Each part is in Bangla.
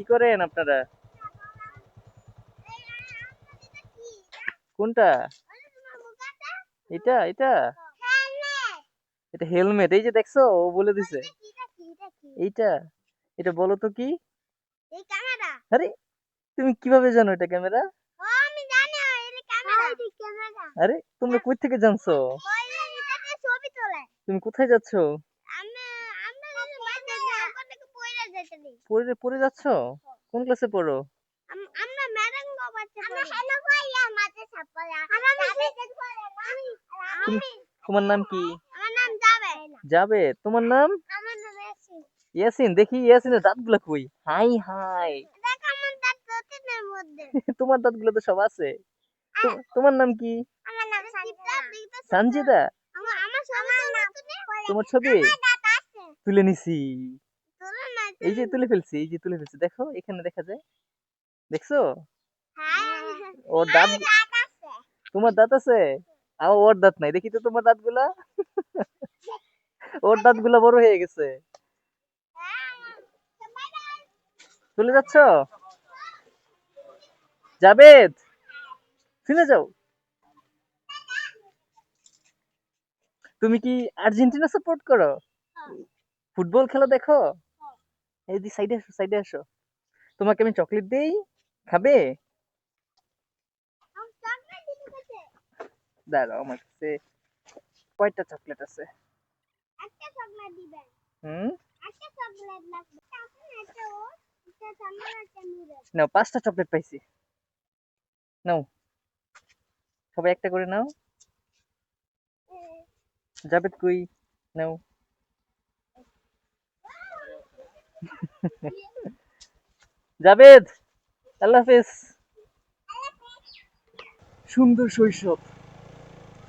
কি করেন আপনারা? কোনটা? এটা এটা? এটা হেলমেট, এই যে দেখছ, ও বলে দিছে। এইটা, এটা বলো তো কি? আরে, তুমি কীভাবে জানো এটা ক্যামেরা? আরে, তোমরা কই থেকে জানছো? তুমি কোথায় যাচ্ছ? পড়ে পড়ে যাচ্ছ? কোন ক্লাসে পড়ো? আমরা বাচ্চা আমরা হেলো ভাইয়া মাঝে আমি তোমার নাম কি? আমার নাম যাবে। যাবে? তোমার নাম? আমার নাম ইয়াসিন। ইয়াসিন দেখি ইয়াসিনের দাঁতগুলো কই? হাই হাই। দেখ আমার দাঁত প্রতিদিনের মধ্যে। তোমার দাঁতগুলো তো সব আছে। তোমার নাম কি? আমার নাম সঞ্জিতা সঞ্জিদা আমার আমার আমার নাম তোমার ছবি? আমার দাঁত আছে। তুলে নিছি। এই যে তুলে ফেলছি এই যে তুলে ফেলছি। দেখো এখানে দেখা যায়। দেখছ? হ্যাঁ। ওর দাঁত দাঁত তোমার দাঁত আছে? আর ওর দাঁত নাই। দেখি তো তোমার দাঁতগুলা। ওর দাঁতগুলা বড় হয়ে গেছে। চলে যাচ্ছ? জাবেদ শুনে যাও। তুমি কি আর্জেন্টিনা সাপোর্ট করো? ফুটবল খেলা দেখো? এই দি সাইডে আসো সাইডে আসো। তোমাকে আমি চকলেট দেই খাবে? দাঁড়াও আমার কাছে কয়টা চকলেট আছে? একটা চকলেট দিবেন। হুম? চকলেট লাগবে। নাও পাঁচটা চকলেট পাইছি। নাও সবাই একটা করে নাও। জাবেদ কই? নাও। জাবেদ আল্লাহ হাফেজ। সুন্দর শৈশব।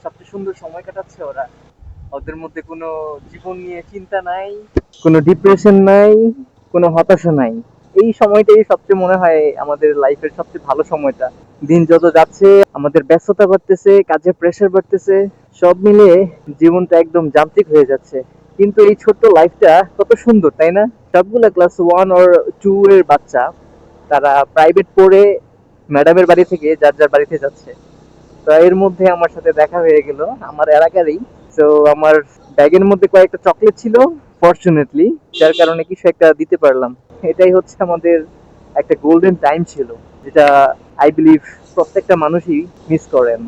সবচেয়ে সুন্দর সময় কাটাচ্ছে ওরা। ওদের মধ্যে কোনো জীবন নিয়ে চিন্তা নাই, কোনো ডিপ্রেশন নাই, কোনো হতাশা নাই। এই সময়টাই সবচেয়ে মনে হয় আমাদের লাইফের সবচেয়ে ভালো সময়টা। দিন যত যাচ্ছে, আমাদের ব্যস্ততা বাড়তেছে, কাজের প্রেশার বাড়তেছে, সব মিলিয়ে জীবনটা একদম যান্ত্রিক হয়ে যাচ্ছে। কিন্তু এই ছোট্ট লাইফটা কত সুন্দর, তাই না? সবগুলা ক্লাস ওয়ান ওর টু এর বাচ্চা, তারা প্রাইভেট পড়ে ম্যাডামের বাড়ি থেকে, যার যার বাড়িতে যাচ্ছে। তো এর মধ্যে আমার সাথে দেখা হয়ে গেল। আমার এলাকারই তো আমার ব্যাগের মধ্যে কয়েকটা চকলেট ছিল ফরচুনেটলি যার কারণে কিছু একটা দিতে পারলাম। এটাই হচ্ছে আমাদের একটা গোল্ডেন টাইম ছিল, যেটা আই বিলিভ প্রত্যেকটা মানুষই মিস করেন।